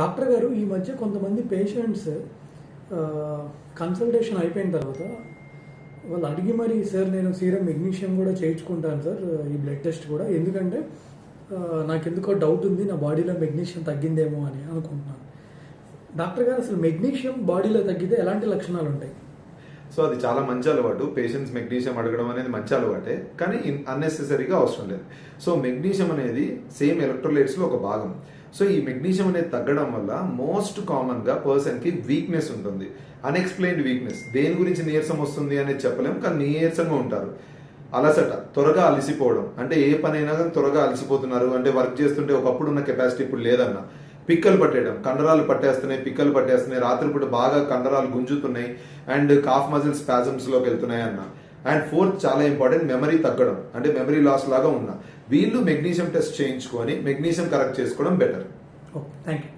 Doctor గారు ఈ మధ్య కొంతమంది పేషెంట్స్ కన్సల్టేషన్ అయిపోయిన తర్వాత వాళ్ళు అడిగి మరి సార్ నేను సీరం మెగ్నీషియం కూడా చేయించుకుంటాను సార్ ఈ బ్లడ్ టెస్ట్ కూడా. ఎందుకంటే నాకు నాకెందుకో డౌట్ ఉంది నా బాడీలో మెగ్నీషియం తగ్గిందేమో అని అనుకుంటున్నాను. డాక్టర్ గారు అసలు మెగ్నీషియం బాడీలో తగ్గితే ఎలాంటి లక్షణాలు ఉంటాయి సో అది చాలా మంచి అలవాటు. పేషెంట్స్ మెగ్నీషియం అడగడం అనేది మంచి అలవాటే. కానీ అన్నెసెసరీగా అవసరం లేదు. సో మెగ్నీషియం అనేది సేమ్ ఎలక్ట్రోలైట్స్లో ఒక భాగం. సో ఈ మెగ్నీషియం అనేది తగ్గడం వల్ల మోస్ట్ కామన్గా పర్సన్కి వీక్నెస్ ఉంటుంది. అన్ఎక్స్ప్లెయిన్డ్ వీక్నెస్ దేని గురించి నీరసం వస్తుంది అనేది చెప్పలేం కానీ నీరసంగా ఉంటారు. అలసట త్వరగా అలసిపోవడం. అంటే ఏ పనైనా కానీ త్వరగా అలసిపోతున్నారు. అంటే వర్క్ చేస్తుంటే ఒకప్పుడు ఉన్న కెపాసిటీ ఇప్పుడు లేదన్నా. పిక్కలు పట్టేయడం. కండరాలు పట్టేస్తున్నాయి పిక్కలు పట్టేస్తున్నాయి. రాత్రిపూట బాగా కండరాలు గుంజుతున్నాయి. అండ్ కాఫ్ మజిల్ స్పాజమ్స్లోకి వెళ్తున్నాయి అన్న. అండ్ ఫోర్త్ చాలా ఇంపార్టెంట్ మెమరీ తగ్గడం. అంటే మెమరీ లాస్ లాగా ఉన్న. వీళ్ళు మెగ్నీషియం టెస్ట్ చేయించుకొని మెగ్నీషియం కరెక్ట్ చేసుకోవడం బెటర్ ఓకే థ్యాంక్ యూ